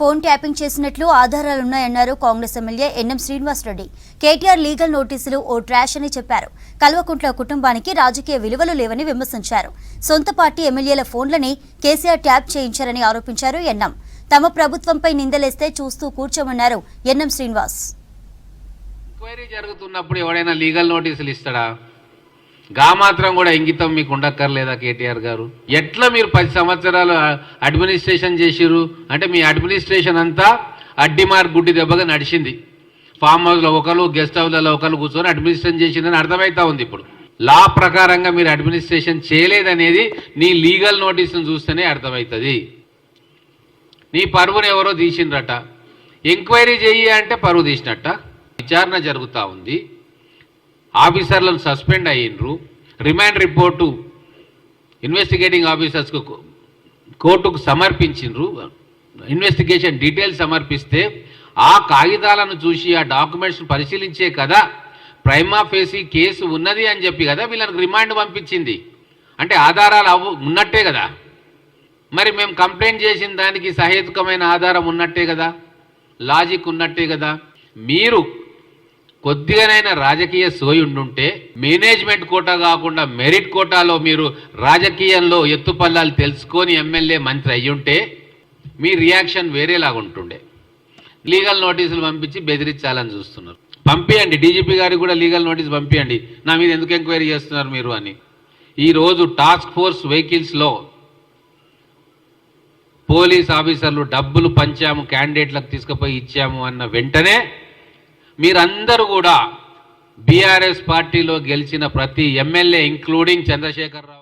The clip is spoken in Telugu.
ఫోన్ ట్యాపింగ్ చేసినట్లు ఆధారాలున్నాయన్నారు Congress MLA N M Srinivasreddy KTR legal నోటీసులు ఓ ట్రాష్ అని చెప్పారు. కల్వకుంట్ల కుటుంబానికి రాజకీయ విలువలు లేవని విమర్శించారు. సొంత పార్టీ ఎమ్మెల్యేల ఫోన్లని కేసీఆర్ ట్యాప్ చేయించారని ఆరోపించారు ఎన్ఎం. తమ ప్రభుత్వంపై నిందలేస్తే చూస్తూ కూర్చోమన్నారు ఎన్ఎం శ్రీనివాస్. ఎంక్వైరీ జరుగుతున్నప్పుడు ఎవడైనా లీగల్ నోటీసులు ఇస్తాడా? గా మాత్రం కూడా ఇంగితం మీకు ఉండక్కర్లేదా కేటీఆర్ గారు? ఎట్లా మీరు పది సంవత్సరాలు అడ్మినిస్ట్రేషన్ చేసిర్రు? అంటే మీ అడ్మినిస్ట్రేషన్ అంతా అడ్డిమార్ గుడ్డి దెబ్బగా నడిచింది. ఫామ్ హౌస్లో ఒకరు గెస్ట్ హౌస్లలో ఒకరు కూర్చొని అడ్మినిస్ట్రేషన్ చేసిందని అర్థమవుతా ఉంది ఇప్పుడు. లా ప్రకారంగా మీరు అడ్మినిస్ట్రేషన్ చేయలేదనేది నీ లీగల్ నోటీసును చూస్తేనే అర్థమవుతుంది నీ పరువును ఎవరో తీసిండ్రట. ఎంక్వైరీ చెయ్యి అంటే పరువు తీసినట్ట. విచారణ జరుగుతూ ఉంది. ఆఫీసర్లను సస్పెండ్ అయ్యిండ్రు రిమాండ్ రిపోర్టు ఇన్వెస్టిగేటింగ్ ఆఫీసర్స్కు కోర్టుకు సమర్పించిండ్రు ఇన్వెస్టిగేషన్ డీటెయిల్స్ సమర్పిస్తే ఆ కాగితాలను చూసి ఆ డాక్యుమెంట్స్ పరిశీలించే కదా ప్రైమా ఫేసి కేసు ఉన్నది అని చెప్పి కదా వీళ్ళకి రిమాండ్ పంపించింది. అంటే ఆధారాలు అవ్వు ఉన్నట్టే కదా. మరి మేము కంప్లైంట్ చేసిన దానికి సహేతుకమైన ఆధారం ఉన్నట్టే కదా. లాజిక్ ఉన్నట్టే కదా. మీరు కొద్దిగానైనా రాజకీయ సోయి ఉండుంటే మేనేజ్మెంట్ కోటా కాకుండా మెరిట్ కోటాలో మీరు రాజకీయంలో ఎత్తుపల్లాలు తెలుసుకొని ఎమ్మెల్యే మంత్రి అయ్యుంటే మీ రియాక్షన్ వేరేలాగా ఉంటుండే. లీగల్ నోటీసులు పంపించి బెదిరించాలని చూస్తున్నారు. పంపియండి డీజీపీ గారికి కూడా లీగల్ నోటీస్ పంపియండి. నా మీద ఎందుకు ఎంక్వైరీ చేస్తున్నారు మీరు అని. ఈరోజు టాస్క్ ఫోర్స్ వెహికల్స్లో పోలీస్ ఆఫీసర్లు డబ్బులు పంచాము క్యాండిడేట్లకు తీసుకుపోయి ఇచ్చాము అన్న వెంటనే మీరందరూ కూడా బీఆర్ఎస్ పార్టీలో గెలిచిన ప్రతి ఎమ్మెల్యే ఇంక్లూడింగ్ చంద్రశేఖర్ రావు